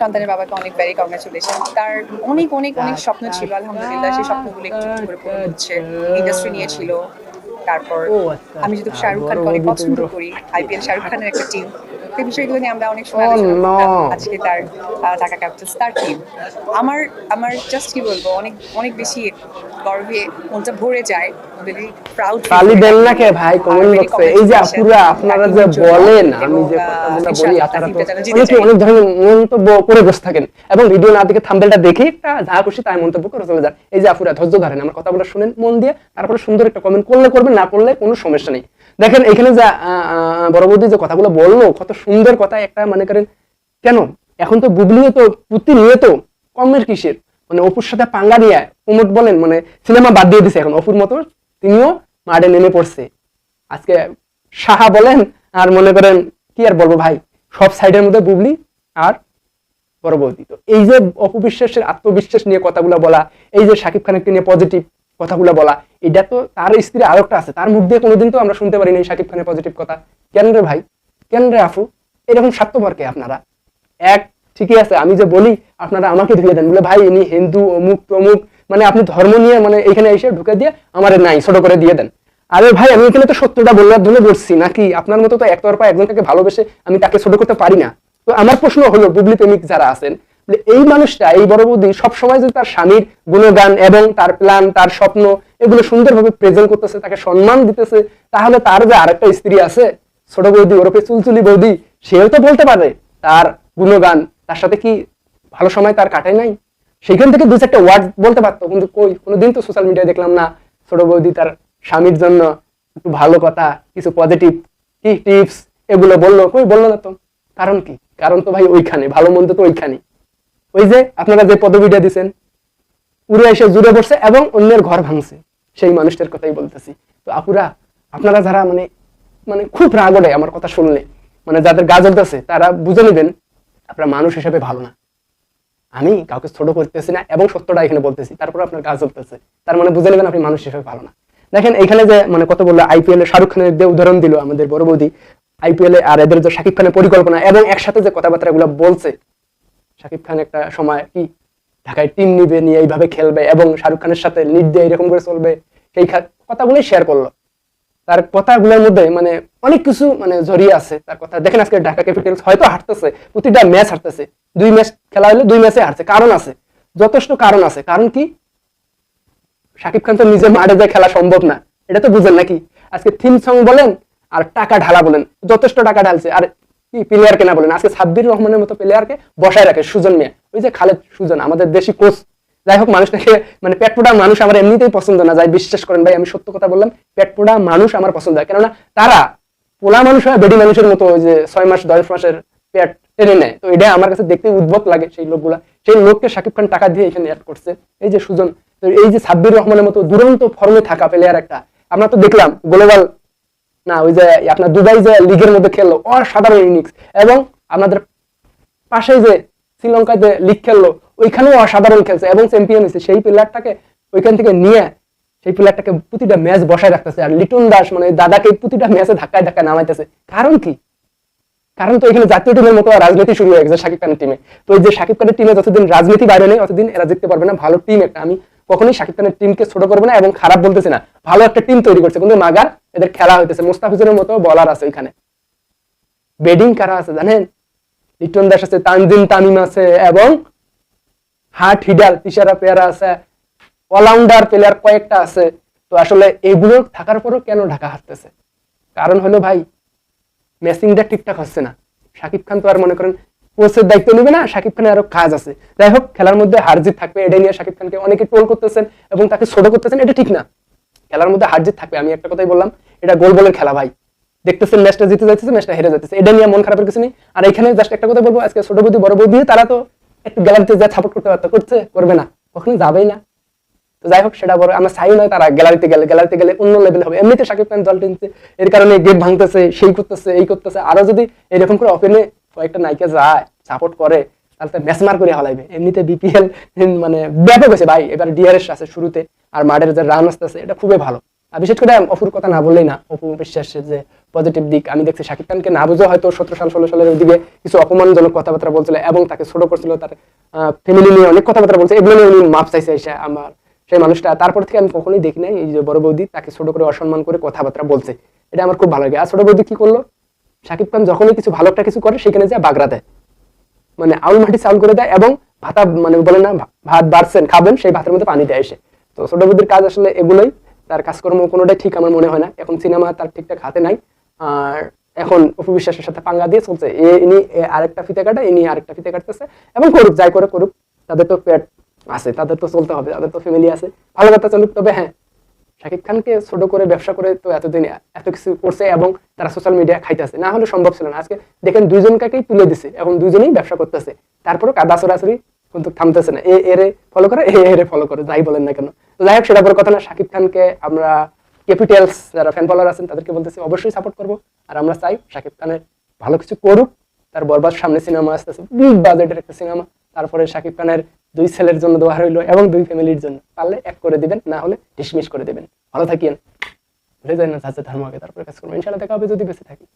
সন্তানের বাবাকে অনেক ভেরি কংগ্রেচুলেশন তার অনেক অনেক অনেক স্বপ্ন ছিল আলহামদুলিল্লাহ। সেই স্বপ্নগুলো একটু একটু করে পূরণ হচ্ছে। ইন্ডাস্ট্রি নিয়ে ছিল। তারপর আচ্ছা। আমি যেহেতু শাহরুখ খানকে অনেক পছন্দ করি আইপিএল শাহরুখ খানের একটা টিম বিষয়গুলো নিয়ে আমরা অনেক সময়। আজকে তার ঢাকা ক্যাপিটালস তার টিম আমার আমার জাস্ট কি বলব অনেক অনেক বেশি গর্বে মনটা ভরে যায়। ভেরি প্রাউড তালি দেন না কে ভাই কমেন্ট বক্সে এই যে আপুরা আপনারা যে বলেন আমি যে কথাগুলো বলি আপনারা তো অনেক ধরনের মন্তব্য করে বসে থাকেন এবং ভিডিও না দেখে থাম্বেলটা দেখে একটা যা খুশি তাই মন্তব্য করে চলে যান এই যে আপুরা ধৈর্য ধরেন আমার কথাগুলো শুনেন মন দিয়ে তারপরে সুন্দর একটা কমেন্ট করলে করবেন না করলে কোনো সমস্যা নেই। দেখেন এখানে যে বড় বৌদি যে কথাগুলো বলল, কত সুন্দর কথা, একটা মনে করেন কেন? এখন তো বুবলিও তো প্রতিনিয়ত কমের কিসের? মানে অপুর সাথে পাঙ্গা নিয়ে প্রমোট বলেন মানে সিনেমা বাদ দিয়ে দিছে এখন। অপুর মতো তিনিও মাঠে নেমে পড়ছে। আজকে সাহা বলেন, আর মনে করেন, কি আর বলব ভাই, সব সাইডের মধ্যে বুবলি আর বৌদি তো এই যে অপবিশ্বাসের আত্মবিশ্বাস নিয়ে কথাগুলো বলা, এই যে শাকিব খানকে নিয়ে পজিটিভ কথাগুলো বলা এটা তো তার স্ত্রী আরেকটা আছে। তার মুখ দিয়ে কোনোদিন তো আমরা শুনতে পারিনি শাকিব খানের পজিটিভ কথা। কেন রে ভাই? কেন রে আফু? এরকম স্বার্থপর কে আপনারা? এক, ঠিকই আছে, আমি যে বলি, আপনারা আমাকে ধুয়ে দেন। বলে, ভাই, ইনি হিন্দু, অমুক, তমুক মানে আপনি ধর্ম নিয়ে মানে এখানে এসে ঢুকে দিয়ে আমার নাই, ছোট করে দিয়ে দেন। আরে ভাই, আমি এখানে তো সত্যটা বলবার জন্য বলছি, নাকি? আপনার মতো তো একতরফা একজনকে ভালোবেসে আমি তাকে ছোট করতে পারি না। তো আমার প্রশ্ন হলো, বুবলি প্রেমিক যারা আছেন এই মানুষটা, এই বড় বৌদি সবসময় যদি তার স্বামীর গুণগান এবং তার প্ল্যান তার স্বপ্ন এগুলো সুন্দরভাবে প্রেজেন্ট করতেছে, তাকে সম্মান দিতেছে, তাহলে তার যে আরেকটা স্ত্রী আছে, ছোট বৌদি, ওরফে চুলচুলি বৌদি, সেও তো বলতে পারে তার গুণগান তার সাথে কি ভালো সময় তার কাটায় নাই? সেখান থেকে দু চারটা ওয়ার্ড বলতে পারতো, কিন্তু কই, কোনোদিন তো সোশ্যাল মিডিয়ায় দেখলাম না, ছোট বৌদি তার স্বামীর জন্য একটু ভালো কথা, কিছু পজিটিভ কি টিপস এগুলো বলল, কই বলল না তো? কারণ কি? কারণ তো ভাই ওইখানে, ভালো মন্দ তো ওইখানে ওই যে আপনারা যে পদবিটা দিছেন, উড়ে এসে জুড়ে পড়ছে এবং অন্যের ঘর ভাঙছে, সেই মানুষটার কথাই বলতেছি। তো আপুরা, আপনারা যারা মানে মানে খুব রাগ ওঠে আমার কথা শুনলে মানে যাদের গা জ্বলতেছে, তারা বুঝে নেবেন, আপনারা মানুষ হিসেবে ভালো না। আমি কাউকে ছোট করতেছি না এবং সত্যটা এখানে বলতেছি, তারপর আপনার কাজ চলতেছে তার মানে বুঝে নেবেন আপনি মানুষ হিসেবে ভালো না। দেখেন, এখানে যে মানে কত বলল, আইপিএল এ শাহরুখ খানের যে উদাহরণ দিল আমাদের বড় বৌদি, আইপিএল এ আর এদের যে শাকিব খানের পরিকল্পনা এবং একসাথে যে কথাবার্তা গুলো বলছে শাকিব খান একটা সময় কি ঢাকায় টিম নিবে, নিয়ে এইভাবে খেলবে এবং শাহরুখ খানের সাথে লিড দিয়ে এরকম করে চলবে, সেই কথাগুলোই শেয়ার করল। তার কথাগুলোর মধ্যে মানে অনেক কিছু মানে জড়িয়ে আছে। তার কথা দেখেন আজকে ঢাকা ক্যাপিটালস হয়তো হারতেছে, প্রতিটা ম্যাচ হারতেছে। দুই ম্যাচ খেলা হলে দুই ম্যাচে হারছে। কারণ আছে, যথেষ্ট কারণ আছে। কারণ কি? শাকিব খান তো নিজে মাঠে যায় খেলা সম্ভব না, এটা তো বুঝেন নাকি? আজকে থিম সং বলেন আর টাকা ঢালা বলেন, যথেষ্ট টাকা ঢালছে। আর কি প্লেয়ার কেনা বলেন, আজকে সাব্বির রহমানের মতো প্লেয়ারকে বসায় রাখে, সুজন মিয়া। ওই যে খালেদ সুজন, আমাদের দেশি কোচ যাই হোক, মানুষটাকে মানে পেট পোড়া মানুষ আমার এমনিতেই পছন্দ না, যাই বিশ্বাস করেন ভাই, আমি সত্য কথা বললাম পেট পোড়া মানুষ আমার পছন্দ হয়। কেননা তারা পোলা মানুষ হয়, বেডি মানুষের মতো ওই যে ছয় মাস, দশ মাসের পেট টেনে নেয়। তো এটা আমার কাছে দেখতে উদ্ভব লাগে সেই লোকগুলা। সেই লোককে শাকিব খান টাকা দিয়ে এখানে অ্যাড করছে। এই যে সুজন এই যে সাব্বির রহমানের মতো দুরন্ত ফর্মে থাকা প্লেয়ার একটা, আমরা তো দেখলাম গ্লোবাল না, ওই যে আপনার দুবাই যে লিগের মধ্যে খেললো, অসাধারণ ইনিংস এবং আপনাদের পাশে যে শ্রীলঙ্কায় যে লিগ খেললো, ওইখানেও অসাধারণ খেলছে এবং চ্যাম্পিয়ন হয়েছে। সেই প্লেয়ারটাকে ওইখান থেকে নিয়ে সেই প্লেয়ারটাকে প্রতিটা ম্যাচ বসায় রাখতেছে। আর লিটন দাস মানে দাদাকে প্রতিটা ম্যাচে ধাক্কায় ধাক্কায় নামাইতেছে। কারণ কি? কারণ তো এখানে জাতীয় টিমের মতো রাজনীতি শুরু হয়ে গেছে শাকিব খানের টিমে তো এই যে শাকিব খানের টিমে যতদিন রাজনীতি বাইরে নেই ততদিন এরা জিততে পারবে না। ভালো টিম একটা। আমি কখনোই শাকিব খানের টিমকে ছোট করব না এবং খারাপ বলতেছি না। ভালো একটা টিম তৈরি করছে। কিন্তু মাগার এদের খেলা হইতেছে। মুস্তাফিজের মতো বলার আছে ওইখানে। বেডিং কারা আছে জানেন? লিটন দাস আছে, তানজিম তামিম আছে এবং হাট হিডাল তিসারা পেয়ারা আছে অলরাউন্ডার প্লেয়ার কয়েকটা আছে। তো আসলে এগুলো থাকার পরও কেন ঢাকা হারতেছে? কারণ হলো ভাই মেসিংটা ঠিকঠাক হচ্ছে না। শাকিব খান তো আর মনে করেন কোচের দায়িত্ব নেবে না, শাকিব খানের আরও কাজ আছে। যাই হোক, খেলার মধ্যে হারজিত থাকবে, এটা নিয়ে শাকিব খানকে অনেকে টোল করতেছেন এবং তাকে ছোট করতেছেন, এটা ঠিক না। খেলার মধ্যে হারজিত থাকবে, আমি একটা কথাই বললাম এটা গোল বলের খেলা ভাই। দেখতেছেন ম্যাচটা জিতে যাচ্ছে ম্যাচটা হেরে যাচ্ছে এটা নিয়ে মন খারাপের কিছু নেই। আর এখানে জাস্ট একটা কথা বলব, আজকে ছোট বৌদি, বড় বৌদি, তারা তো একটু গ্যালারিতে যা সাপোর্ট করতে পারতো, করছে, করবে না। কখনো যাবেই না। তো যাই হোক, সেটা বড়, আমরা চাই নয় তারা গ্যালারিতে গেলে গ্যালারিতে গেলে অন্য লেভেল হবে। এমনিতে শাকিব খান দল টিনছে এর কারণে গেট ভাঙতেছে, সেই করতেছে, এই করতেছে। আরও যদি এরকম করে ওপেনে কয়েকটা নায়িকা যায় সাপোর্ট করে, তাহলে তো ম্যাচ মার করে হলাইবে। এমনিতে বিপিএল মানে ব্যাপক হয়েছে ভাই। এবার ডিআরএস আছে শুরুতে, আর মাঠের যে রান আসতেছে, এটা খুবই ভালো। বিশেষ করে অপুর কথা না বললেই না, অপু বিশ্বাসের যে পজিটিভ দিক, আমি দেখছি শাকিব খানকে না বুঝে হয়তো সতেরো সাল, ষোলো সালের দিকে কিছু অপমানজনক কথাবার্তা বলছিল এবং তাকে ছোট করছিল, তার ফ্যামিলি নিয়ে অনেক কথাবার্তা বলছে, এগুলো নিয়ে উনি মাপ চাইছে এসে আমার, সেই মানুষটা। তারপর থেকে আমি কখনোই দেখি নাই এই যে বড় বৌদি তাকে ছোট করে অসম্মান করে কথাবার্তা বলছে। এটা আমার খুব ভালো লাগে। আর ছোট বৌদি কি করল? শাকিব খান যখনই কিছু ভালো একটা কিছু করে, সেখানে যা বাগড়া দেয়। মানে আউল মাটি চাউল করে দেয় এবং ভাতা মানে বলে না ভাত বাড়ছেন, খাবেন, সেই ভাতের মধ্যে পানি দেয় এসে। তো ছোট বৌদির কাজ আসলে এগুলোই। তার কাজকর্ম কোনোটাই ঠিক আমার মনে হয় না। এখন সিনেমা তার ঠিকঠাক হাতে নাই। আর এখন অপু বিশ্বাসের সাথে পাঙ্গা দিয়ে চলছে। এ, ইনি আরেকটা ফিতে কাটা, ইনি আরেকটা ফিতে কাটতেছে। এবং করুক, যাই করে করুক, তাদের তো পেট আছে, তাদের তো চলতে হবে, তাদের তো ফ্যামিলি আছে। ভালো কথা চলুক, তবে হ্যাঁ শাকিব খানকে ছোট করে ব্যবসা করে তো এতদিন এত কিছু করছে এবং তারা সোশ্যাল মিডিয়া খাইতেছে। না হলে সম্ভব ছিল না। আজকে দেখেন দুইজনকেই তুলে দিছে এখন দুইজনেই ব্যবসা করতেছে। তারপরে কাদা সরাসরি কিন্তু থামতেছে না। এ, এরে ফলো করে, এ, এরে ফলো করে, যাই বলেন না কেন। তো যাই হোক, সেটা বড় কথা না। শাকিব খানকে আমরা ক্যাপিটালস যারা ফ্যান ফলোয়ার আছেন, তাদেরকে বলতেছি অবশ্যই সাপোর্ট করব। আর আমরা চাই শাকিব খানের ভালো কিছু করুক। তার বরবাদ সামনে সিনেমা আসতেছে বিগ বাজেটের একটা সিনেমা তারপরে শাকিব খানের দুই ছেলের জন্য দোয়া রইল এবং দুই ফ্যামিলির জন্য। পারলে এক করে দিবেন, না হলে ডিসমিস করে দিবেন। ভালো থাকিয়েন। ভুলে যায় না যাচ্ছে ধর্মকে তারপরে কাজ করব। ইনশাল্লাহ দেখা হবে যদি বেঁচে থাকি।